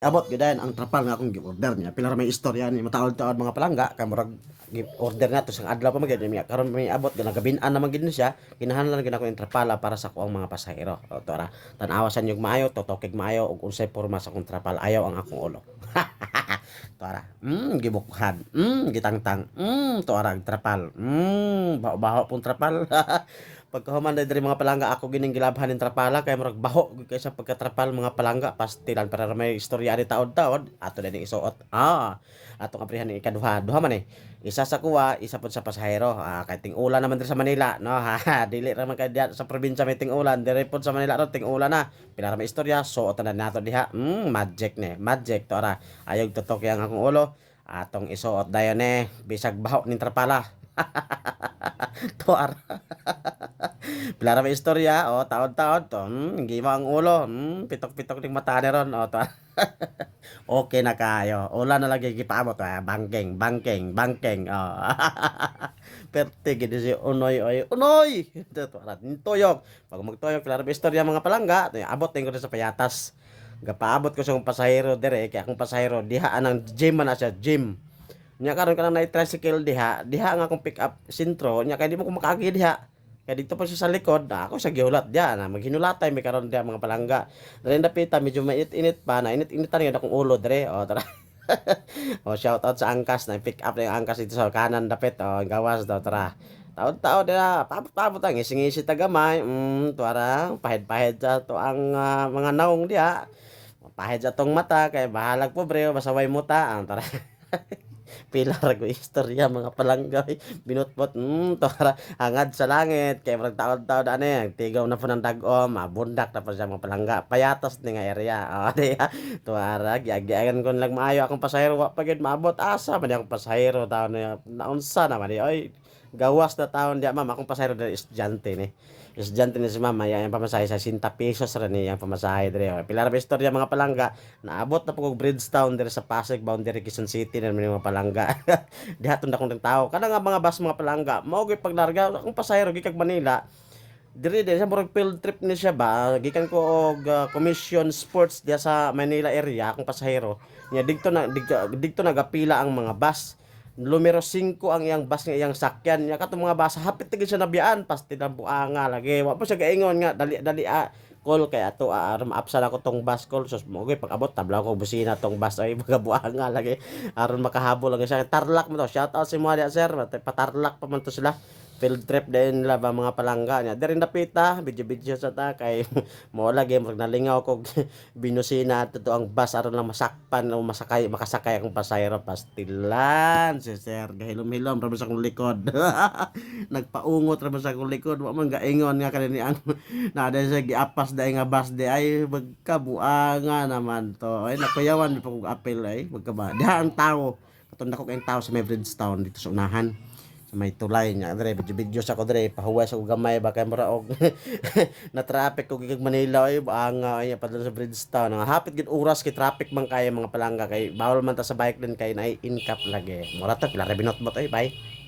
Abot gyud ang trapal nga akong gi-order niya. Pila ra may istorya ni mataod-taod mga palangga kay murag gi-order na to sa adlaw pa magyud niya. Karon may abot gyud gabinan naman gyud siya. Kinahanglan gyud ako yung trapala para sa kuang mga pasahero. O to ra. Tan-awa sa nyug maayo, totokig maayo ug unsay porma sa akong trapal ayaw ang akong ulo. to ra. Mm, gibukhan. Mm, gitangtang. Mm, to ra trapal. Mm, baho-baho pong trapal. Pagkahuman na diri mga palangga ako gining gilabhan ning trapala kay murag baho kay sa pagkatrapal mga palangga pastilan para may istorya ani taod-taod ato din isuot. Ah, atong aprihan ni ikaduha. Duha man eh. Isa sa kuwa, isa pod sa pasahero. Ah, kay ting-ulan naman diri sa Manila, no. Ha, dili ra man kay sa probinsya may ting-ulan, diri pod sa Manila ro ting-ulan na. Pila ra may istorya, suotan na nato diha. Mm, magic ne, magic to ara. Ayog tutok yang akong ulo. Atong isuot dayon eh, bisag baho ning trapala. to ara. Pila ra may istorya, oh, taon-taon to. Hmm, gima ang ulo. Hmm, pitok-pitok ning mata ni ron, oh, to. okay na kayo. Ulan na lagi gipaabot, ah. Bangkeng, bangkeng, bangkeng. Oh. Perte gid si Unoy oy. Unoy. Tuyok. Pag magtuyok pila ra may istorya mga palangga, abot ning ko sa payatas. Gapaabot ko sa akong pasahero dire, kay akong pasahero diha anang gym na siya, gym. Nya karon ka na tricycle diha, diha nga akong pick up sentro, nya kay di mo ko makaagi diha. Kaya dito pa siya sa likod, na ako sa giulat diyan, na maghinulatay may karon diha mga palangga. Dali napita medyo mainit-init pa, na init-initan nga akong ulo dire. O tara. o shout out sa angkas na pick up na yung angkas dito sa kanan dapit. O gawas daw tara. Taon-taon na, pabot-pabot ang ising-isi tagamay. Mm, tuara, pahid-pahid sa to ang ah, mga naong diha. Pahid sa tong mata, kay bahalag pobre, basaway muta. Ang tara. Pila ra istorya mga palanggay binutbot mm tara hangad sa langit. Kay murag taon-taon ani tigaw na po ng dagom mabundak na po siya mga palangga. Payatas ni nga area o di ha tuara giagiagan ko lang maayo. Akong pasahero wa pa maabot. Asa man akong pasahero taon na naunsa naman di oy gawas na taon di ma'am. Akong pasahero dali estudyante ni. Estudyante ni si mama yang pamasahe sa 60 pesos ra ni. Yang pamasahe dire pila ra ba istorya mga palangga? Naabot na kog Bridgetown dire sa Pasig boundary Quezon City na mga palangga. Diha tunda kong tao. Kada nga mga bus mga palangga mao gyud paglarga. Akong pasahero gikag Manila. Diri din sa murag field trip ni siya ba gikan ko og uh, commission sports diya sa Manila area akong pasahero. Nya didto na didto, didto nagapila ang mga bus numero 5 ang iyang bus nga iyang sakyan. Nya katong mga bus hapit tigid siya nabiyaan pasti na buanga lagi. Wa pa siya gaingon nga dali dali ah, call kay ato uh, aron maapsan ako tong bus call. Sus mo pag abot tabla ko busina tong bus. Ay mga buanga lagi. Aron makahabol lang siya tarlak mo to. Shout out si diya sir. Patarlak pa man to sila field trip din nila ba mga palangga niya. Diri napita video video sa ta kay mo lagi murag nalingaw ko binusina to ang bus aron lang masakpan o masakay makasakay akong pasayro pastilan si sir. Gahilom-hilom ra sa akong likod. Nagpaungot ra sa akong likod. Wa man gaingon nga kanini ang na sa giapas dai nga bus di. Ay magkabuanga naman to. Ay nakuyawan pa kog apel ay magkaba diha ang tao. Katong dako kay tao sa may Bridgetown dito sa unahan may tulay nya dire video video sa ko dire pahuway sa gamay ba kay mura og. Na traffic ko gig Manila ay ang ay padala sa Bridgetown nga hapit gid oras kay traffic man kay mga palangga. Kay bawal man ta sa bike din kay na incap lagi. Mura ta pila ra binot bot ay bye